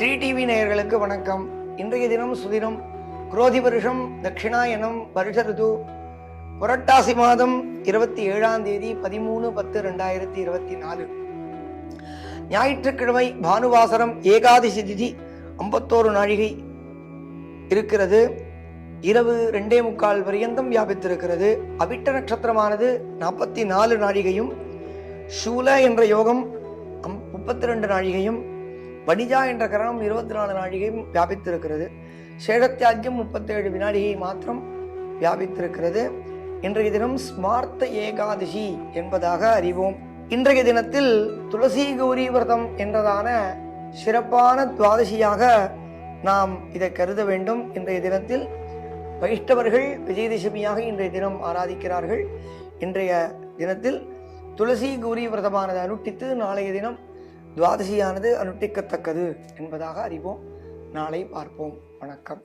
நேயர்களுக்கு வணக்கம். இன்றைய தினம் சுதினம் குரோதி வருஷம் தட்சிணாயனம் வருஷ ரிது புரட்டாசி மாதம் இருபத்தி ஏழாம் தேதி பதிமூணு பத்து ரெண்டாயிரத்தி இருபத்தி நாலு. ஞாயிற்றுக்கிழமை பானுவாசரம் ஏகாதசி திதி ஐம்பத்தோரு நாழிகை இருக்கிறது. இரவு ரெண்டே முக்கால் பரியந்தம் வியாபித்திருக்கிறது. அவிட்ட நட்சத்திரமானது நாற்பத்தி நாலு நாழிகையும் சூல என்ற யோகம் முப்பத்தி ரெண்டு நாழிகையும் வணிஜா என்ற கரணம் இருபத்தி நாலு நாழிகையும் வியாபித்திருக்கிறது. சேடத்தியாஜ்யம் முப்பத்தேழு வினாடிகை மாத்திரம் வியாபித்திருக்கிறது. இன்றைய தினம் ஸ்மார்த்த ஏகாதசி என்பதாக அறிவோம். இன்றைய தினத்தில் துளசி கௌரி விரதம் என்றதான சிறப்பான துவாதசியாக நாம் இதை கருத வேண்டும். இன்றைய தினத்தில் வைஷ்ணவர்கள் விஜயதசமியாக இன்றைய தினம் ஆராதிக்கிறார்கள். இன்றைய தினத்தில் துளசி கௌரி விரதமானது அனுட்டித்து நாளைய தினம் துவாதசியானது அனுட்டிக்கத்தக்கது என்பதாக அறிவோம். நாளை பார்ப்போம். வணக்கம்.